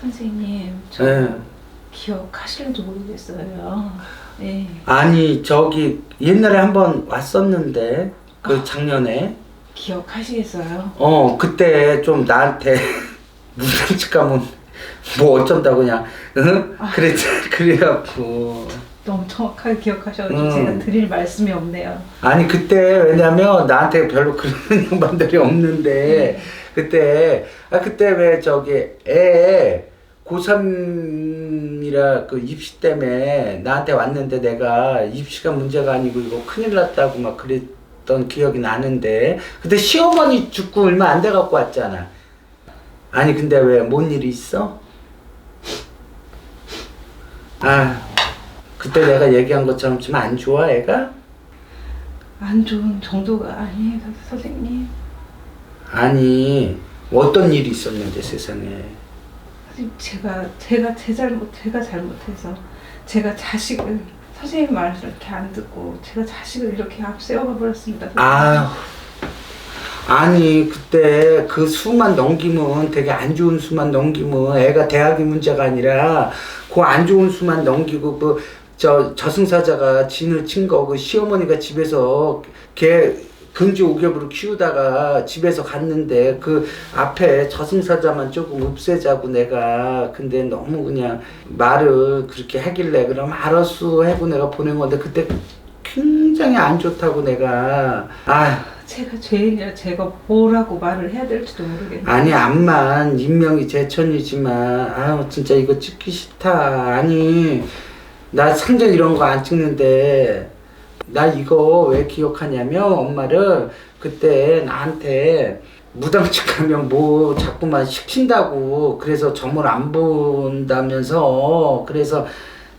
선생님 저 네. 기억하실지 모르겠어요. 네. 아니 저기 옛날에 한번 왔었는데 그 작년에 기억하시겠어요? 어 그때 좀 나한테 무상집 가면 뭐 어쩐다고 그냥 응? 그랬 그래갖고 너무 정확하게 기억하셔가지고 음. 제가 드릴 말씀이 없네요. 아니 그때 왜냐면 나한테 별로 그런 양반들이 없는데 그때 아 그때 왜 저기 애 고3이라 그 입시 때문에 나한테 왔는데 내가 입시가 문제가 아니고 이거 큰일 났다고 막 그랬던 기억이 나는데 그때 시어머니 죽고 얼마 안 돼 갖고 왔잖아. 아니 근데 왜 뭔 일이 있어? 아 그때 내가 얘기한 것처럼 좀 안 좋아 애가? 안 좋은 정도가 아니에요, 선생님. 아니 어떤 일이 있었는데 세상에 선생님, 제가 제가 제 잘못 제가 잘못해서 제가 자식을 선생님 말을 이렇게 안 듣고 제가 자식을 이렇게 앞세워가 버렸습니다. 선생님. 아 아니 그때 그 수만 넘기면 되게 안 좋은 수만 넘기면 애가 대학이 문제가 아니라 그 안 좋은 수만 넘기고 그 저 저승사자가 진을 친 거 그 시어머니가 집에서 걔 금지 오겹으로 키우다가 집에서 갔는데 그 앞에 저승사자만 조금 없애자고 내가 근데 너무 그냥 말을 그렇게 하길래 그럼 알았어 하고 내가 보낸 건데 그때 굉장히 안 좋다고 내가. 아. 제가 죄인이라 제가 뭐라고 말을 해야 될지도 모르겠네요. 아니 암만 인명이 제천이지만 아유 진짜 이거 찍기 싫다. 아니 나 상전 이런 거 안 찍는데 나 이거 왜 기억하냐면 엄마를 그때 나한테 무당집 가면 뭐 자꾸만 시킨다고 그래서 점을 안 본다면서 그래서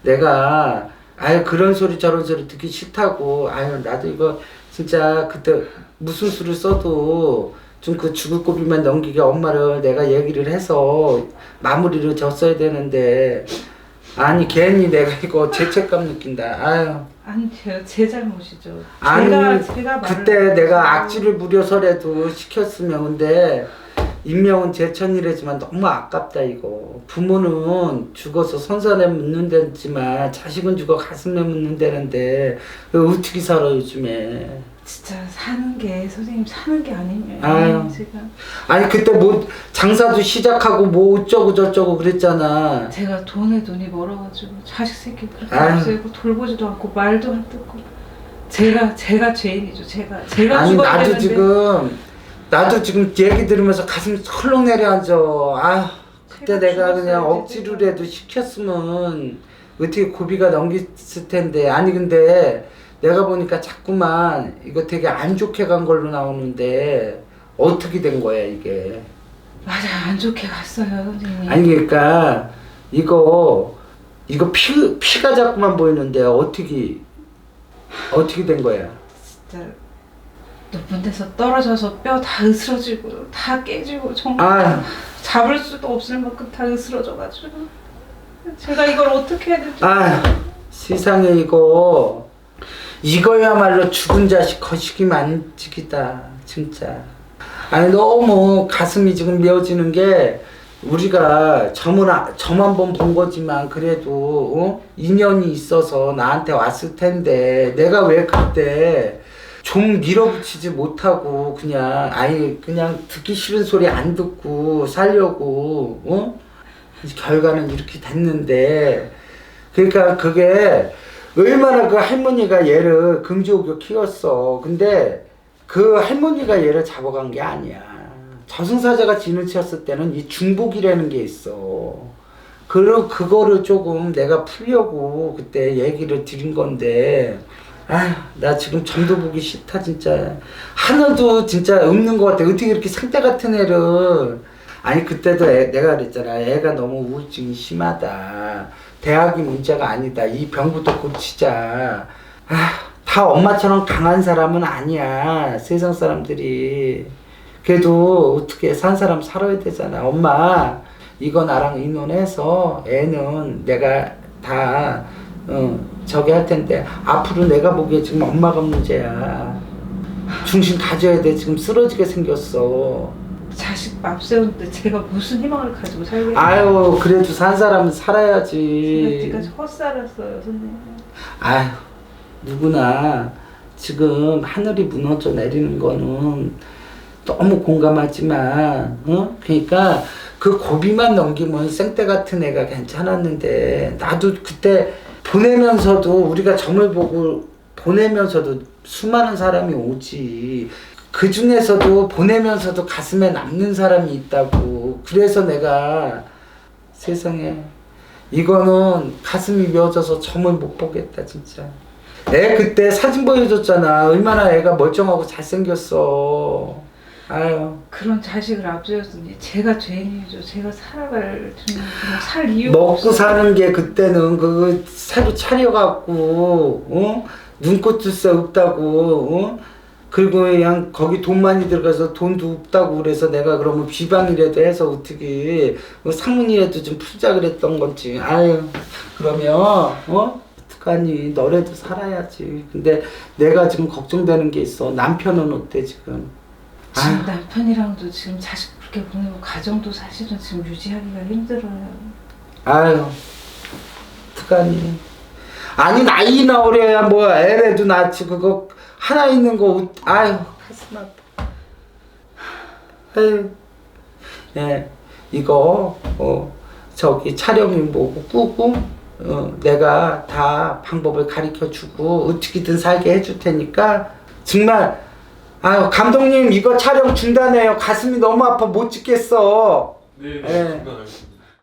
내가 아유 그런 소리 저런 소리 듣기 싫다고. 아유 나도 이거 진짜 그때 무슨 수를 써도 좀 그 죽을 고비만 넘기게 엄마를 내가 얘기를 해서 마무리를 졌어야 되는데 아니 괜히 내가 이거 죄책감 느낀다 아유 아니 제가 제 잘못이죠. 아니 제가 제가 말을 그때. 내가 악질을 부려서라도 시켰으면 근데 인명은 제천이라지만 너무 아깝다 이거. 부모는 죽어서 선산에 묻는 데지만 자식은 죽어 가슴에 묻는 데는데 그 어떻게 살아 요즘에? 진짜 사는 게 선생님 사는 게 아니면 아유. 제가. 아니 그때 뭐 장사도 시작하고 뭐 어쩌고 저쩌고 그랬잖아. 제가 돈에 돈이 멀어가지고 자식 새끼 그렇게 아유. 없애고 돌보지도 않고 말도 안 듣고. 제가 제가 죄인이죠. 제가 제가 아니 죽어야 나도 되는데. 지금 나도 지금 얘기 들으면서 가슴이 털렁 내려앉아. 아 그때 내가 그냥 억지로라도 시켰으면 어떻게 고비가 넘겼을 텐데. 아니 근데 내가 보니까 자꾸만 이거 되게 안 좋게 간 걸로 나오는데 어떻게 된 거야 이게? 맞아 안 좋게 갔어요 선생님. 아니 그러니까 이거 이거 피 피가 자꾸만 보이는데 어떻게 어떻게 된 거야? 진짜 높은 데서 떨어져서 뼈 다 으스러지고 다 깨지고 정말 아 잡을 수도 없을 만큼 다 으스러져가지고. 제가 이걸 어떻게 해야 될지 아 세상에 이거. 이거야말로 죽은 자식 거시기 만지기다 진짜. 아니 너무 가슴이 지금 메어지는 게 우리가 저만 아- 저만 번본 거지만 그래도 어? 인연이 있어서 나한테 왔을 텐데 내가 왜 그때 좀 밀어붙이지 못하고 그냥 아예 그냥 듣기 싫은 소리 안 듣고 살려고 어? 결과는 이렇게 됐는데 그러니까 그게 얼마나 그 할머니가 얘를 금지옥에 키웠어. 근데 그 할머니가 얘를 잡아간 게 아니야. 저승사자가 진을 치었을 때는 이 중복이라는 게 있어. 그리고 그거를 조금 내가 풀려고 그때 얘기를 드린 건데, 아, 나 지금 점도 보기 싫다 진짜. 하나도 진짜 없는 것 같아. 어떻게 이렇게 상대 같은 애를. 아니 그때도 애- 내가 그랬잖아. 애가 너무 우울증이 심하다. 대학이 문제가 아니다. 이 병부터 고치자. 아, 다 엄마처럼 강한 사람은 아니야. 세상 사람들이. 그래도 어떻게 산 사람 살아야 되잖아. 엄마, 이거 나랑 의논해서 애는 내가 다, 어, 저기 할 텐데, 앞으로 내가 보기에 지금 엄마가 문제야. 중심 가져야 돼. 지금 쓰러지게 생겼어. 자식 앞세우는데 제가 무슨 희망을 가지고 살겠어요? 아유 그래도 산 사람은 살아야지 지금까지 헛살았어요, 선생님. 아유 누구나 지금 하늘이 무너져 내리는 거는 너무 공감하지만 어? 그러니까 그 고비만 넘기면 생때 같은 애가 괜찮았는데 나도 그때 보내면서도 우리가 점을 보고 보내면서도 수많은 사람이 오지. 그 중에서도 보내면서도 가슴에 남는 사람이 있다고. 그래서 내가 세상에 이거는 가슴이 미어져서 점을 못 보겠다 진짜. 애 그때 사진 보여줬잖아. 얼마나 애가 멀쩡하고 잘생겼어 아유. 그런 자식을 앞세웠으니 제가 죄인이죠. 제가 살아갈 살 이유가 먹고 없어요. 사는 게 그때는 그 새로 차려갖고 어? 눈꽃도 새 없다고 어? 그리고 그냥 거기 돈 많이 들어가서 돈도 없다고 그래서 내가 그러면 비방이라도 해서 어떻게 뭐 상문이라도 좀 풀자 그랬던 거지. 아유 그러면 어? 어떡하니? 너라도 살아야지. 근데 내가 지금 걱정되는 게 있어. 남편은 어때 지금 지금 아유. 남편이랑도 지금 자식 그렇게 보내고 가정도 사실은 지금 유지하기가 힘들어요. 아유, 어떡하니. 아니, 나이나 어려야 뭐, 애래도 낳지, 그거, 하나 있는 거, 웃- 아유, 가슴 아파. 아유, 예, 이거, 어, 저기 촬영이 뭐고, 꾸고, 어, 내가 다 방법을 가르쳐 주고, 어떻게든 살게 해줄 테니까, 정말, 아유, 감독님, 이거 촬영 중단해요. 가슴이 너무 아파, 못 찍겠어. 네, 예. 중단하겠습니다.